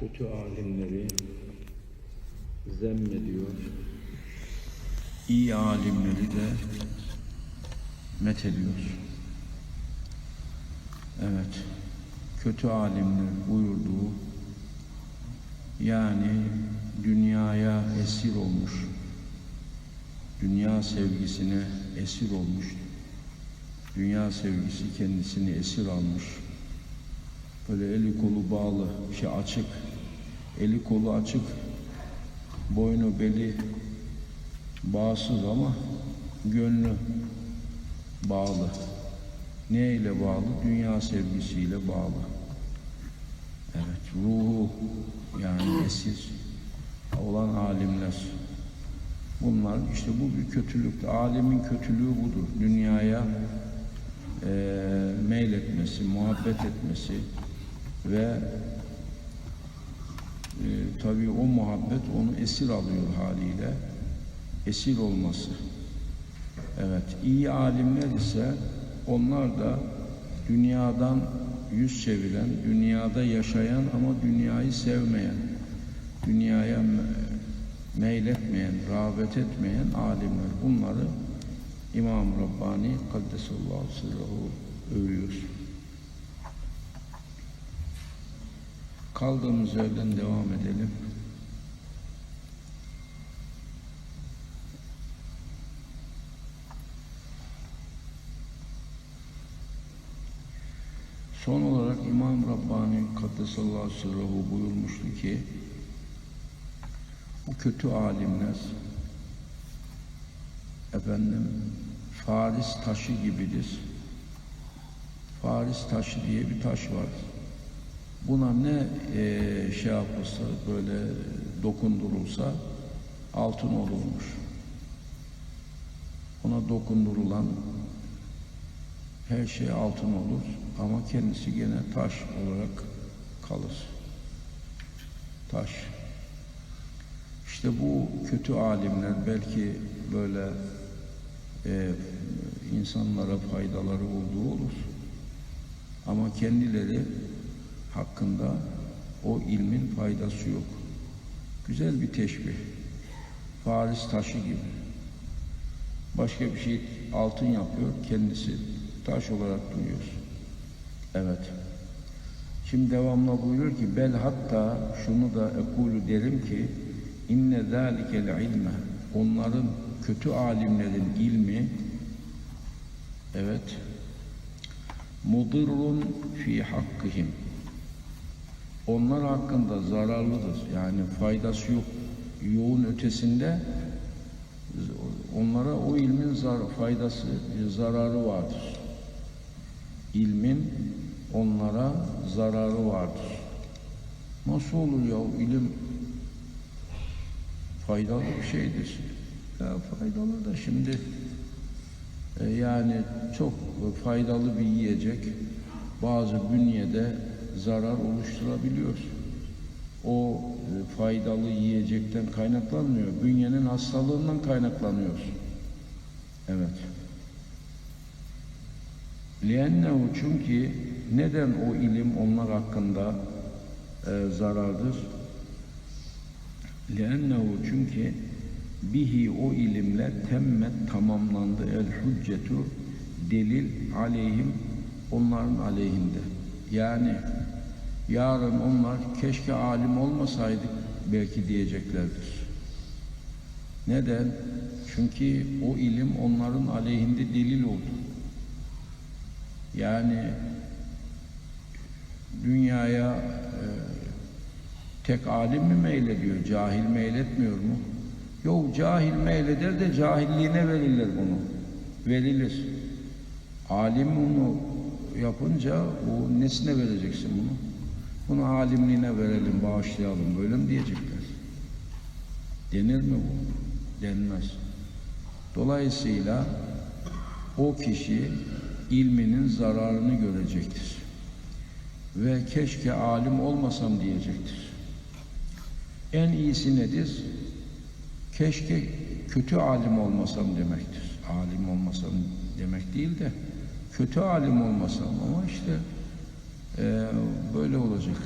kötü alimleri zemmediyor. İyi alimleri de methediyor. Evet, kötü alimler buyurduğu yani dünyaya esir olmuş, dünya sevgisine esir olmuş, dünya sevgisi kendisini esir almış, böyle eli kolu bağlı, şey açık, eli kolu açık, boynu beli bağsız ama gönlü bağlı. Ne ile bağlı? Dünya sevgisiyle bağlı. Evet, ruhu yani esir olan alimler. Bunlar işte bu bir kötülük. Alimin kötülüğü budur. Dünyaya e, meyletmesi, muhabbet etmesi ve e, tabii o muhabbet onu esir alıyor haliyle. Esir olması. Evet, iyi alimler ise onlar da dünyadan yüz çeviren, dünyada yaşayan ama dünyayı sevmeyen, dünyaya meyletmeyen, rağbet etmeyen alimler. Bunları İmam Rabbani Kaddesallahu sırrahı övüyor. Kaldığımız yerden devam edelim. Son olarak İmam Rabbani Kaddesallahu sırrahı buyurmuştu ki bu kötü alimler efendim Faris taşı gibidir. Faris taşı diye bir taş var. Buna ne e, şey yapılsa böyle dokundurulsa altın olurmuş. Ona dokundurulan her şey altın olur ama kendisi gene taş olarak kalır. Taş. İşte bu kötü alimler belki böyle e, insanlara faydaları olduğu olur. Ama kendileri hakkında o ilmin faydası yok. Güzel bir teşbih. Faris taşı gibi. Başka bir şey altın yapıyor, kendisi taş olarak duyuyor. Evet. Şimdi devamlı buyuruyor ki bel hatta şunu da ekulu derim ki inne zâlikel ilme onların kötü alimlerin ilmi evet mudirrun fi hakkihim onlar hakkında zararlıdır. Yani faydası yok. Yoğun ötesinde onlara o ilmin zar faydası, zararı vardır. İlmin onlara zararı vardır. Nasıl olur ya ilim faydalı bir şeydir. Ya faydalı da şimdi e, yani çok faydalı bir yiyecek bazı bünyede zarar oluşturabiliyor. O e, faydalı yiyecekten kaynaklanmıyor. Bünyenin hastalığından kaynaklanıyor. Evet. Liennehu çünkü neden o ilim onlar hakkında e, zarardır? Liennehu çünkü bihi o ilimle temmet tamamlandı el hüccetu delil aleyhim onların aleyhinde. Yani yarın onlar keşke alim olmasaydık belki diyeceklerdir. Neden? Çünkü o ilim onların aleyhinde delil oldu. Yani dünyaya e, tek alim mi meylediyor, cahil meyletmiyor mu? Yok cahil meyleder de cahilliğine verirler bunu. Verilir. Alim bunu yapınca o nesine vereceksin bunu? Bunu alimliğine verelim, bağışlayalım. Böyle mi diyecekler? Denir mi bu? Denmez. Dolayısıyla o kişi ilminin zararını görecektir. Ve keşke alim olmasam diyecektir. En iyisi nedir? Keşke kötü alim olmasam demektir. Alim olmasam demek değil de kötü alim olmasam ama işte e, böyle olacak.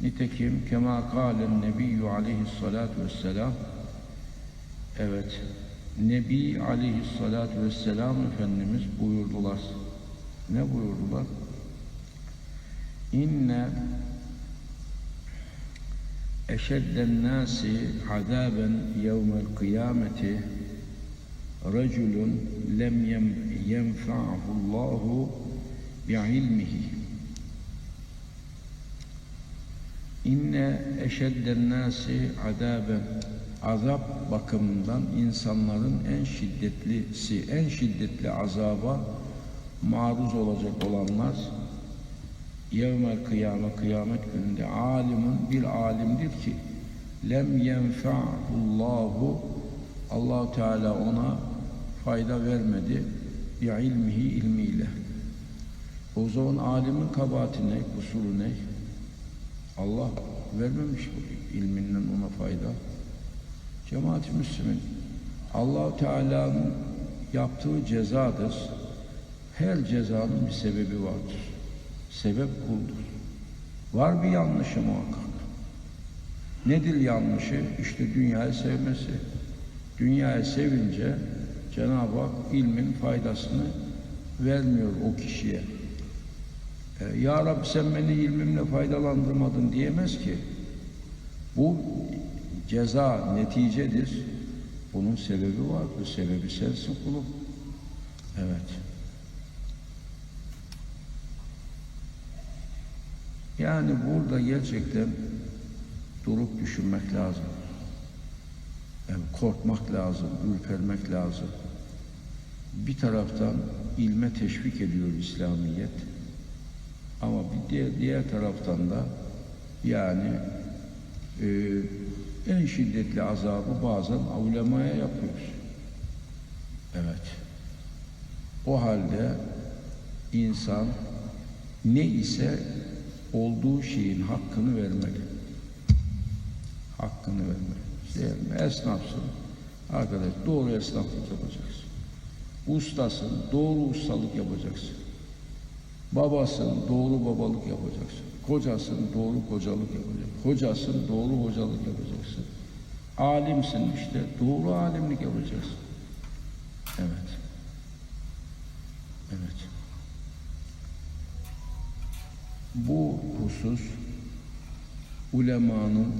Nitekim kema kâlen nebiyyü aleyhissalâtu vesselâm Evet, Nebi aleyhissalâtu vesselam Efendimiz buyurdular. Ne buyurdular? İnne eşedden nasi azaben yevmel kıyameti reculun lem yem, yenfa'hu Allahu İnne eşedden nasi azaben azap bakımından insanların en şiddetlisi, en şiddetli azaba maruz olacak olanlar yevmel kıyame kıyamet gününde alimin bir alimdir ki lem yenfa'ullahu allah Teala ona fayda vermedi bi ilmihi ilmiyle. O zaman alimin kabahati ne, kusuru ne? Allah vermemiş bu ilminden ona fayda. Cemaat-i Müslümin allah Teala'nın yaptığı cezadır. Her cezanın bir sebebi vardır. Sebep kuldur. Var bir yanlışı muhakkak. Nedir yanlışı? İşte dünyayı sevmesi. Dünyayı sevince Cenab-ı Hak ilmin faydasını vermiyor o kişiye. E, ya Rabbi sen beni ilmimle faydalandırmadın diyemez ki. Bu ceza neticedir. Bunun sebebi var. Bu sebebi sensin kulum. Evet. Yani burada gerçekten durup düşünmek lazım. Yani korkmak lazım, ürpermek lazım. Bir taraftan ilme teşvik ediyor İslamiyet. Ama bir diğer, diğer taraftan da yani e, en şiddetli azabı bazen ulemaya yapıyoruz. Evet. O halde insan ne ise olduğu şeyin hakkını vermeli. Hakkını vermeli. İşte esnafsın. Arkadaş doğru esnaflık yapacaksın. Ustasın, doğru ustalık yapacaksın. Babasın, doğru babalık yapacaksın. Kocasın, doğru kocalık yapacaksın. Hocasın, doğru hocalık yapacaksın. Alimsin işte, doğru alimlik yapacaksın. Evet. Evet. Bu husus ulemanın,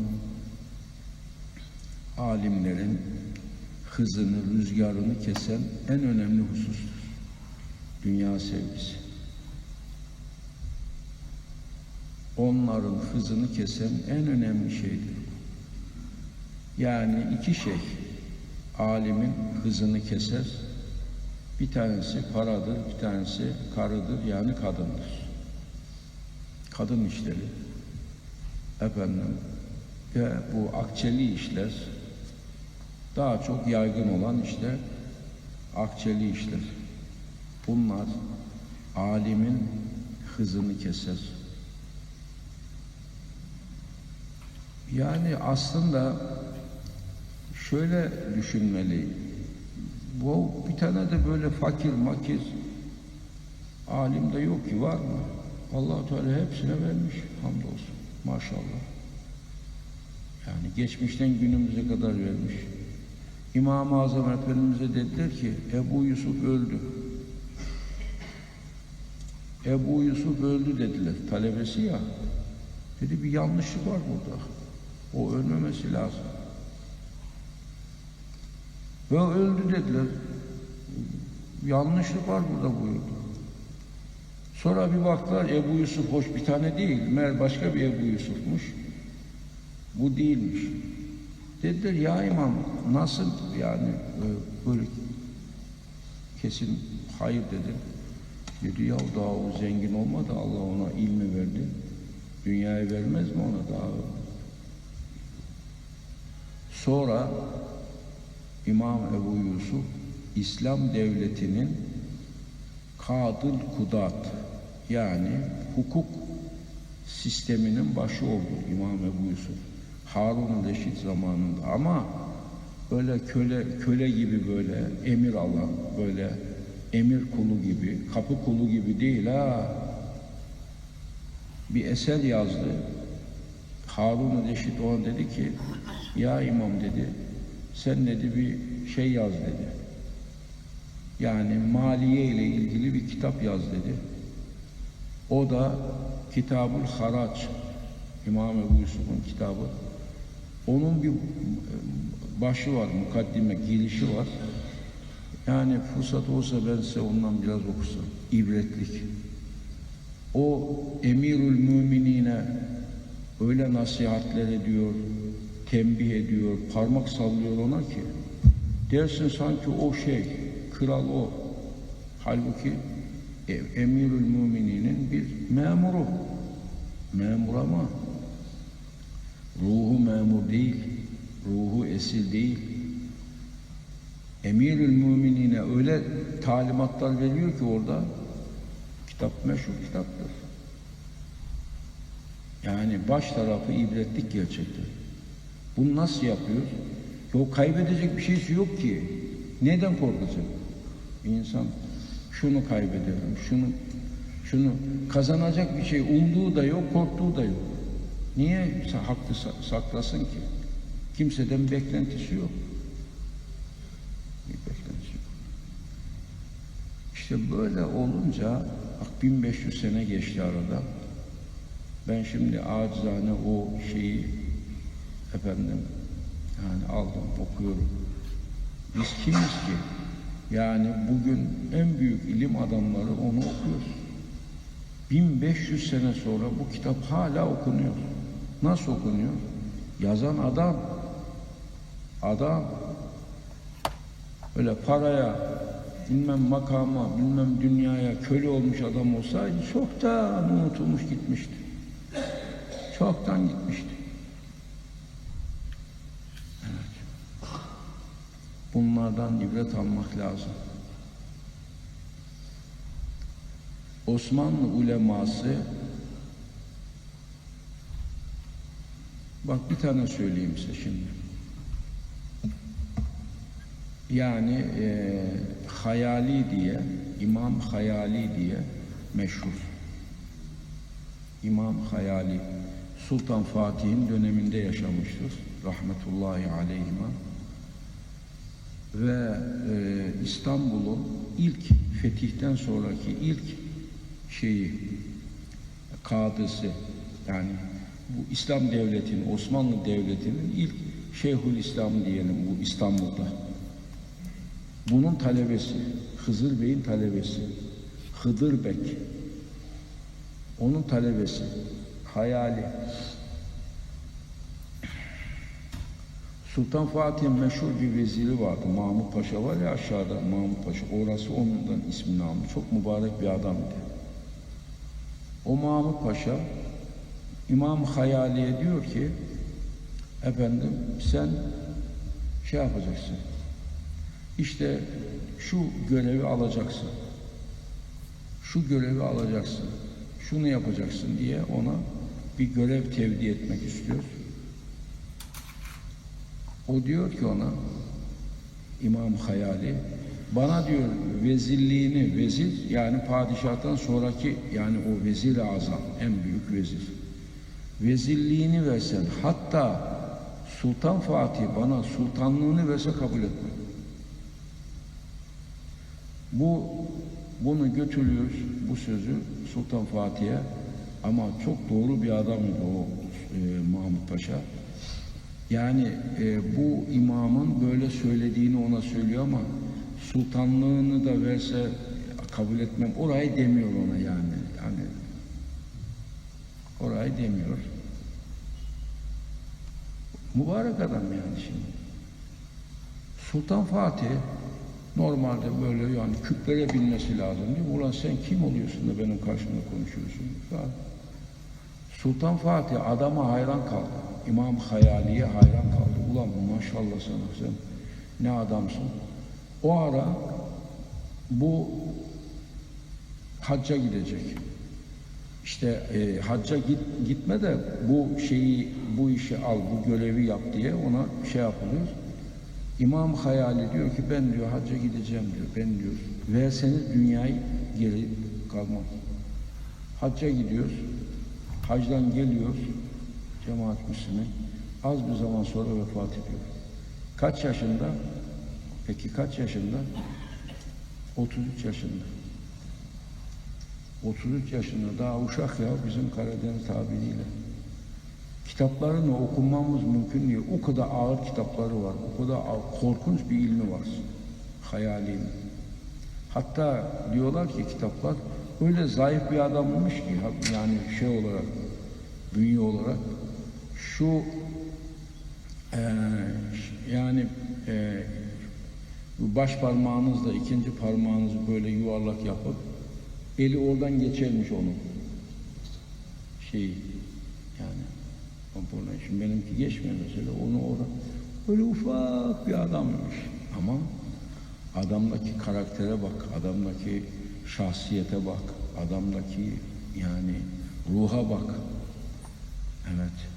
alimlerin hızını, rüzgarını kesen en önemli husustur. Dünya sevgisi. Onların hızını kesen en önemli şeydir. Yani iki şey alimin hızını keser. Bir tanesi paradır, bir tanesi karıdır yani kadındır. Kadın işleri efendim ve bu akçeli işler daha çok yaygın olan işte akçeli işler. Bunlar alimin hızını keser. Yani aslında şöyle düşünmeli. Bu bir tane de böyle fakir makir alim de yok ki var mı? allah Teala hepsine vermiş hamdolsun maşallah. Yani geçmişten günümüze kadar vermiş. İmam-ı Azam Efendimiz'e dediler ki Ebu Yusuf öldü. Ebu Yusuf öldü dediler. Talebesi ya. Dedi bir yanlışlık var burada. O ölmemesi lazım. Ve öldü dediler. Yanlışlık var burada buyurdu. Sonra bir baktılar Ebu Yusuf hoş bir tane değil. Meğer başka bir Ebu Yusuf'muş. Bu değilmiş. Dediler ya imam nasıl yani e, böyle kesin hayır dedi. Dedi ya daha o zengin olmadı Allah ona ilmi verdi. Dünyayı vermez mi ona daha? Sonra İmam Ebu Yusuf İslam devletinin kadıl kudat yani hukuk sisteminin başı oldu İmam Ebu Yusuf. Harun Reşit zamanında. Ama böyle köle köle gibi böyle emir alan böyle emir kulu gibi kapı kulu gibi değil ha. Bir eser yazdı. Harun Reşit ona dedi ki ya imam dedi sen dedi bir şey yaz dedi. Yani maliye ile ilgili bir kitap yaz dedi. O da Kitabul Haraç İmam Ebu Yusuf'un kitabı. Onun bir başı var, mukaddime, girişi var. Yani fırsat olsa ben size ondan biraz okusam. İbretlik. O emirül müminine öyle nasihatler ediyor, tembih ediyor, parmak sallıyor ona ki dersin sanki o şey, kral o. Halbuki emirül mümininin bir memuru. Memur ama ruhu memur değil, ruhu esir değil. Emirül müminine öyle talimatlar veriyor ki orada kitap meşhur kitaptır. Yani baş tarafı ibretlik gerçekten. Bunu nasıl yapıyor? O kaybedecek bir şeysi yok ki. Neden korkacak? İnsan şunu kaybederim, şunu şunu kazanacak bir şey umduğu da yok, korktuğu da yok. Niye hakkı saklasın ki? Kimseden beklentisi yok. Bir beklentisi yok. İşte böyle olunca bak 1500 sene geçti arada. Ben şimdi acizane o şeyi efendim yani aldım okuyorum. Biz kimiz ki? Yani bugün en büyük ilim adamları onu okuyor. 1500 sene sonra bu kitap hala okunuyor. Nasıl okunuyor? Yazan adam. Adam. Öyle paraya, bilmem makama, bilmem dünyaya köle olmuş adam olsaydı çoktan unutulmuş gitmişti. Çoktan gitmişti. Bunlardan ibret almak lazım. Osmanlı uleması bak bir tane söyleyeyim size şimdi. Yani e, Hayali diye, İmam Hayali diye meşhur. İmam Hayali Sultan Fatih'in döneminde yaşamıştır. Rahmetullahi aleyhime. Ve e, İstanbul'un ilk fetihten sonraki ilk şeyi kadısı yani bu İslam devletinin Osmanlı devletinin ilk Şeyhül İslam diyelim bu İstanbul'da. Bunun talebesi Hızır Bey'in talebesi Hıdır Bek onun talebesi hayali Sultan Fatih'in meşhur bir veziri vardı. Mahmut Paşa var ya aşağıda Mahmut Paşa. Orası onundan ismini almış. Çok mübarek bir adamdı. O Mahmut Paşa İmam Hayali'ye diyor ki efendim sen şey yapacaksın. İşte şu görevi alacaksın. Şu görevi alacaksın. Şunu yapacaksın diye ona bir görev tevdi etmek istiyor. O diyor ki ona İmam Hayali bana diyor vezirliğini vezir yani padişahtan sonraki yani o vezir-i azam en büyük vezir vezirliğini versen hatta Sultan Fatih bana sultanlığını verse kabul etmem. Bu bunu götürüyoruz bu sözü Sultan Fatih'e ama çok doğru bir adamdı o e, Mahmut Paşa. Yani e, bu imamın böyle söylediğini ona söylüyor ama sultanlığını da verse kabul etmem. Orayı demiyor ona yani. Yani orayı demiyor. Mübarek adam yani şimdi. Sultan Fatih normalde böyle yani küplere binmesi lazım değil mi? Ulan sen kim oluyorsun da benim karşımda konuşuyorsun? Sultan Fatih adama hayran kaldı. İmam Hayali'ye hayran kaldı. Ulan maşallah sana sen ne adamsın. O ara bu hacca gidecek. İşte e, hacca git, gitme de bu şeyi, bu işi al, bu görevi yap diye ona şey yapılıyor. İmam Hayali diyor ki ben diyor hacca gideceğim diyor. Ben diyor verseniz dünyayı geri kalmam. Hacca gidiyoruz. Hacdan geliyoruz. Cemaat Müslümi az bir zaman sonra vefat ediyor. Kaç yaşında? Peki kaç yaşında? 33 yaşında. 33 yaşında daha uşak ya bizim Karadeniz tabiriyle. Kitaplarını okumamız mümkün değil. O kadar ağır kitapları var. O kadar ağır- korkunç bir ilmi var. Hayali. Hatta diyorlar ki kitaplar öyle zayıf bir adammış ki yani şey olarak bünye olarak şu eee, yani bu baş parmağınızla ikinci parmağınızı böyle yuvarlak yapıp eli oradan geçermiş onun. Şeyi yani buradan şimdi benimki geçmiyor mesela onu orada böyle ufak bir adammış. Ama adamdaki karaktere bak adamdaki şahsiyete bak adamdaki yani ruha bak. Evet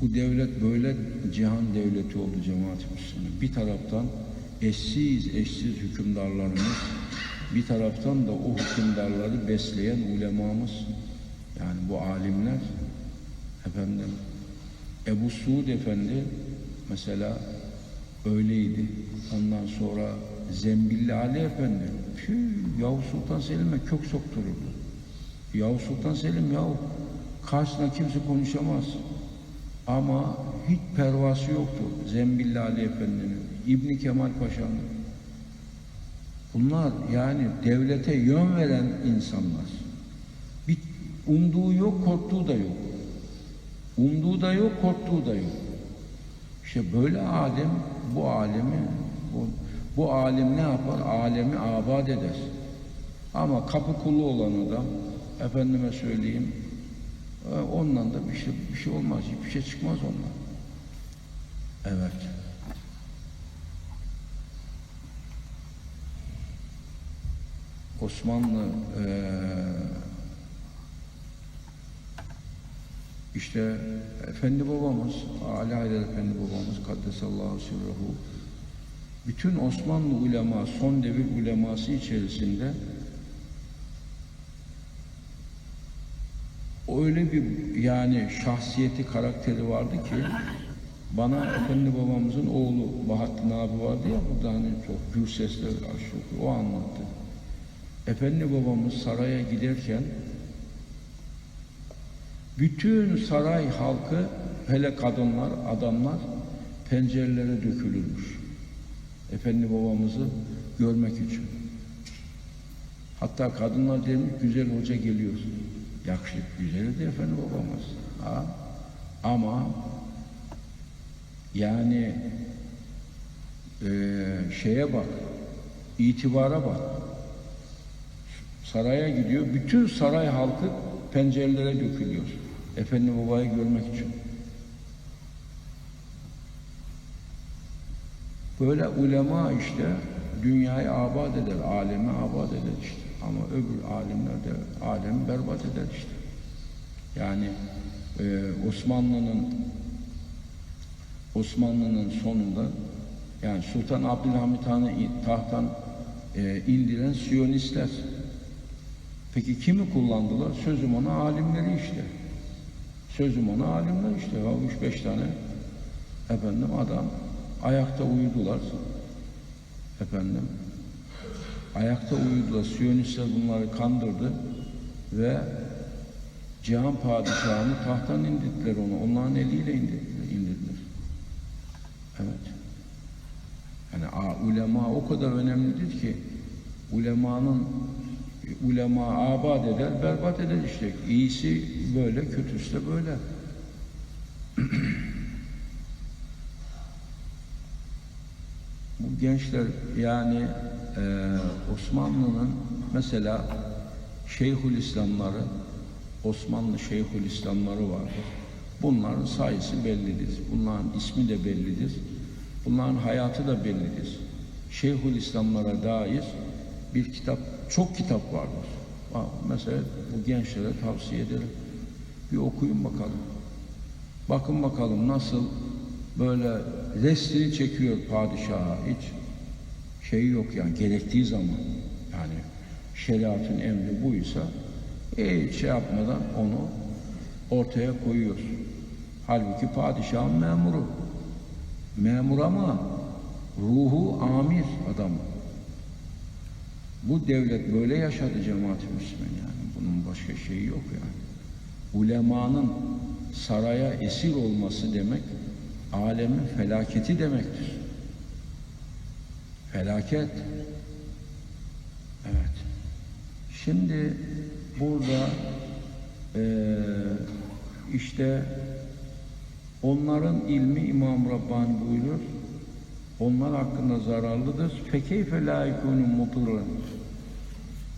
bu devlet böyle cihan devleti oldu cemaat Müslüman. Bir taraftan eşsiz eşsiz hükümdarlarımız, bir taraftan da o hükümdarları besleyen ulemamız, yani bu alimler, efendim, Ebu Suud Efendi mesela öyleydi. Ondan sonra Zembilli Ali Efendi, tüh, Yavuz Sultan Selim'e kök soktururdu. Yavuz Sultan Selim yahu karşısına kimse konuşamaz. Ama hiç pervası yoktu Zembilli Ali Efendi'nin, İbni Kemal Paşa'nın. Bunlar yani devlete yön veren insanlar. Bir umduğu yok, korktuğu da yok. Umduğu da yok, korktuğu da yok. İşte böyle alim, bu alemi, bu, bu alim ne yapar? Alemi abad eder. Ama kapı kulu olan adam, efendime söyleyeyim, ondan da bir şey, bir şey olmaz, hiçbir şey çıkmaz ondan. Evet. Osmanlı eee işte Efendi babamız, Ali Haydar Efendi babamız Kaddesallahu sirruhu bütün Osmanlı ulema, son devir uleması içerisinde öyle bir yani şahsiyeti, karakteri vardı ki bana Efendi babamızın oğlu Bahattin abi vardı ya burada hani çok gür sesle aşık o anlattı. Efendi babamız saraya giderken bütün saray halkı hele kadınlar, adamlar pencerelere dökülürmüş. Efendi babamızı görmek için. Hatta kadınlar demiş güzel hoca geliyor. Yakışık güzeldi efendi babamız. Ha? Ama yani eee, şeye bak, itibara bak. Saraya gidiyor, bütün saray halkı pencerelere dökülüyor. Efendi babayı görmek için. Böyle ulema işte dünyayı abad eder, alemi abad eder işte. Ama öbür alimler de alemi berbat eder işte. Yani e, Osmanlı'nın Osmanlı'nın sonunda yani Sultan Abdülhamit Han'ı tahttan e, indiren Siyonistler. Peki kimi kullandılar? Sözüm ona alimleri işte. Sözüm ona alimler işte. Ya üç beş tane efendim adam ayakta uyudular. Efendim ayakta uyudular. Siyonistler bunları kandırdı ve Cihan padişahını tahttan indirdiler onu. Onların eliyle indirdiler. indirdiler. Evet. Yani a, ulema o kadar önemlidir ki ulemanın ulema abad eder, berbat eder işte. İyisi böyle, kötüsü de böyle. Bu gençler yani e, Osmanlı'nın mesela Şeyhül İslamları, Osmanlı Şeyhül İslamları vardır. Bunların sayısı bellidir. Bunların ismi de bellidir. Bunların hayatı da bellidir. Şeyhül İslamlara dair bir kitap, çok kitap vardır. Mesela bu gençlere tavsiye ederim. Bir okuyun bakalım. Bakın bakalım nasıl böyle restini çekiyor padişaha hiç şey yok yani gerektiği zaman yani şeriatın emri buysa hiç şey yapmadan onu ortaya koyuyor. Halbuki padişahın memuru. Memur ama ruhu amir adam. Bu devlet böyle yaşadı cemaat-i Müslüman yani. Bunun başka şeyi yok yani. Ulemanın saraya esir olması demek alemin felaketi demektir. Felaket. Evet. Şimdi burada eee, işte onların ilmi İmam Rabbani buyuruyor. Onlar hakkında zararlıdır. Fekeyfe la yekunu.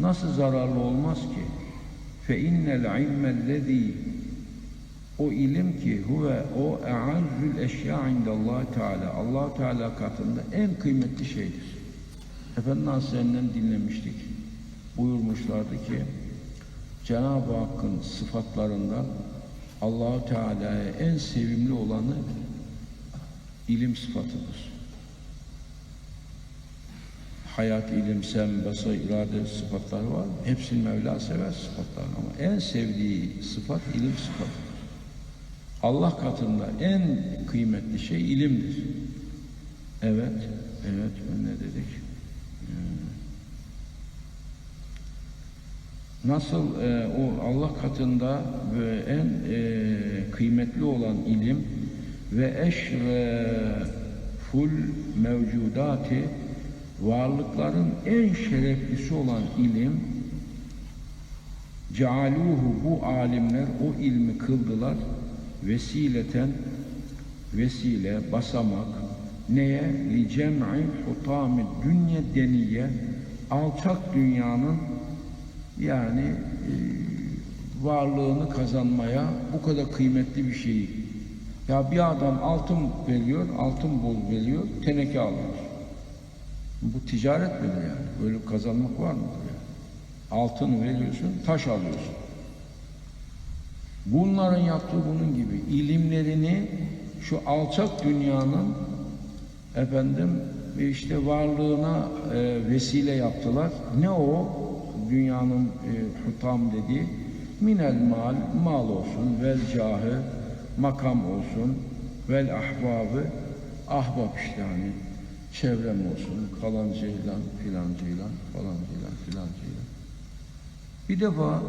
Nasıl zararlı olmaz ki? Fe innel ilmellezî o ilim ki huve o e'azzül eşya indallah Teala. Allah Teala katında en kıymetli şeydir. Efendi Hazretlerinden dinlemiştik. Buyurmuşlardı ki Cenab-ı Hakk'ın sıfatlarından Allahu Teala'ya en sevimli olanı ilim sıfatıdır. Hayat, ilim, sem, basa, irade sıfatları var. Hepsini Mevla sever sıfatlarını ama en sevdiği sıfat ilim sıfatıdır. Allah katında en kıymetli şey ilimdir. Evet, evet ne dedik? Nasıl e, o Allah katında en e, kıymetli olan ilim ve eşreful mevcudati varlıkların en şereflisi olan ilim cealuhu bu alimler o ilmi kıldılar vesileten vesile basamak neye? Li cem'i hutami dünya deniye alçak dünyanın yani e, varlığını kazanmaya bu kadar kıymetli bir şeyi. Ya bir adam altın veriyor altın bol veriyor teneke alıyor. Bu ticaret midir yani? Böyle kazanmak var mıdır yani? Altın veriyorsun taş alıyorsun Bunların yaptığı bunun gibi ilimlerini şu alçak dünyanın efendim işte varlığına e, vesile yaptılar. Ne o? Dünyanın e, hutam dediği minel mal, mal olsun, vel cahı, makam olsun, vel ahbabı, ahbap işte hani çevrem olsun, falancayla, filancayla, falancayla, filancayla. Bir defa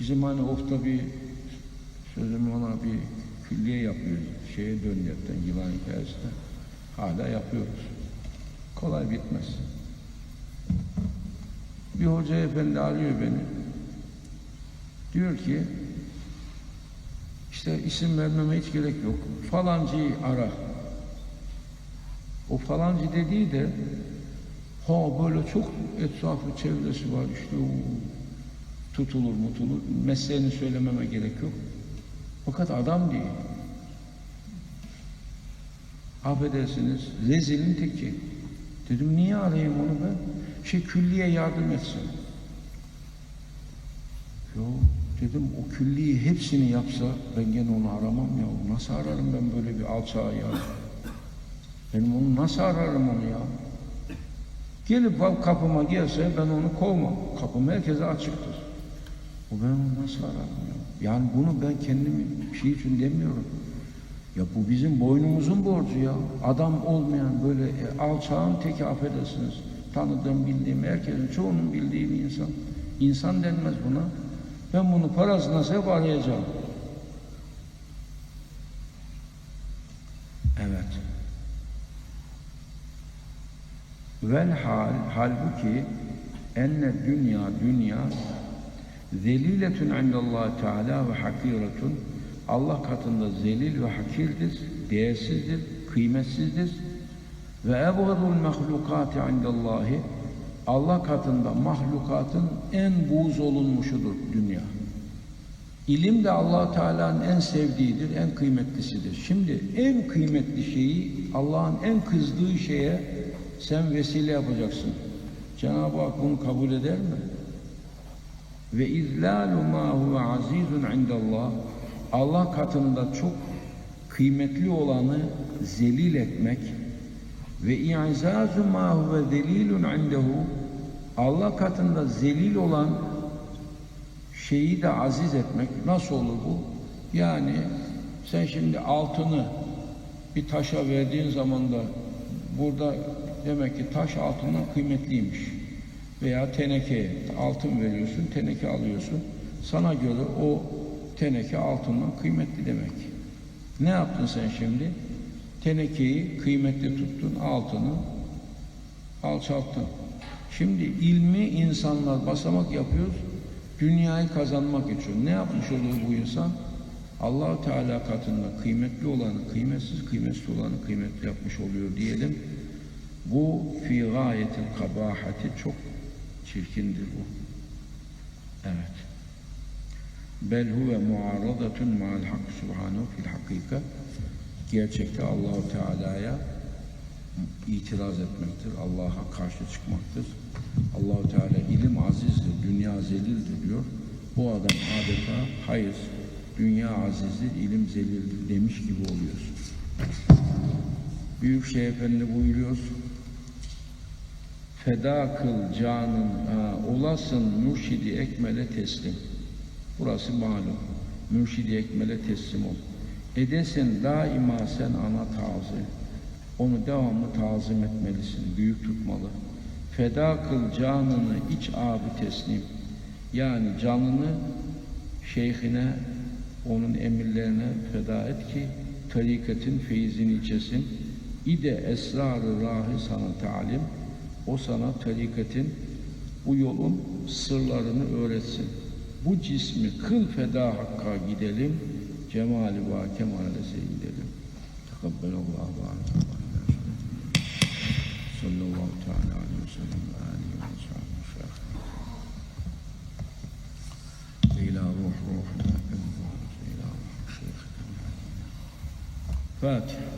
Bizim hani ofta bir sözüm ona bir külliye yapıyoruz. Şeye dönüyetten, yılan hikayesinde. Hala yapıyoruz. Kolay bitmez. Bir hoca efendi arıyor beni. Diyor ki işte isim vermeme hiç gerek yok. Falancıyı ara. O falancı dediği de ha böyle çok etrafı çevresi var işte o tutulur mutulur. Mesleğini söylememe gerek yok. Fakat adam değil. Affedersiniz, rezilin teki. Dedim niye arayayım onu ben? Şey külliye yardım etsin. Yo dedim o külliyi hepsini yapsa ben gene onu aramam ya. Nasıl ararım ben böyle bir alçağı ya? Benim onu nasıl ararım onu ya? Gelip kapıma gelse ben onu kovmam. Kapım herkese açıktır. O ben onu nasıl ya? Yani bunu ben kendim şey için demiyorum. Ya bu bizim boynumuzun borcu ya. Adam olmayan böyle e, alçağın teki affedersiniz. Tanıdığım, bildiğim, herkesin çoğunun bildiği bir insan. İnsan denmez buna. Ben bunu parasına hep arayacağım. Evet. Vel hal, halbuki enne dünya, dünya zeliletun indallah Teala ve hakiretun Allah katında zelil ve hakirdir, değersizdir, kıymetsizdir. Ve ebgadul mahlukati indallahi Allah katında mahlukatın en buğz olunmuşudur dünya. İlim de allah Teala'nın en sevdiğidir, en kıymetlisidir. Şimdi en kıymetli şeyi Allah'ın en kızdığı şeye sen vesile yapacaksın. Cenab-ı Hak bunu kabul eder mi? Ve izlalu ma huve azizun indallah Allah katında çok kıymetli olanı zelil etmek ve i'zazu ma huve zelilun indehu Allah katında zelil olan şeyi de aziz etmek nasıl olur bu? Yani sen şimdi altını bir taşa verdiğin zaman da burada demek ki taş altından kıymetliymiş. Veya tenekeye altın veriyorsun, teneke alıyorsun. Sana göre o teneke altından kıymetli demek. Ne yaptın sen şimdi? Tenekeyi kıymetli tuttun, altını alçalttın. Şimdi ilmi insanlar basamak yapıyoruz, dünyayı kazanmak için. Ne yapmış oluyor bu insan? Allahu Teala katında kıymetli olanı kıymetsiz, kıymetsiz olanı kıymetli yapmış oluyor diyelim. Bu fi gayetil kabahati çok çirkindir bu. Evet. Bel huve muaradatun ma'al hak subhanahu fil hakika. Gerçekte Allahu Teala'ya itiraz etmektir. Allah'a karşı çıkmaktır. Allahu Teala ilim azizdir, dünya zelildir diyor. Bu adam adeta hayır, dünya azizdir, ilim zelildir demiş gibi oluyorsun. Büyük Şeyh Efendi buyuruyor. Feda kıl canın ha, olasın mürşidi ekmele teslim. Burası malum. Mürşidi ekmele teslim ol. Edesin daima sen ana tazı. Onu devamlı tazim etmelisin, büyük tutmalı. Feda kıl canını iç abi teslim. Yani canını şeyhine, onun emirlerine feda et ki tarikatın feyizini içesin. İde esrarı rahi sana talim. O sana tarikatın bu yolun sırlarını öğretsin. Bu cismi kıl feda hakka gidelim. Cemali va kemalese gidelim. Tekabbelallahu ve sallallahu teala aleyhi ve sellem ve alihi ve ruh şeyh. Fatiha.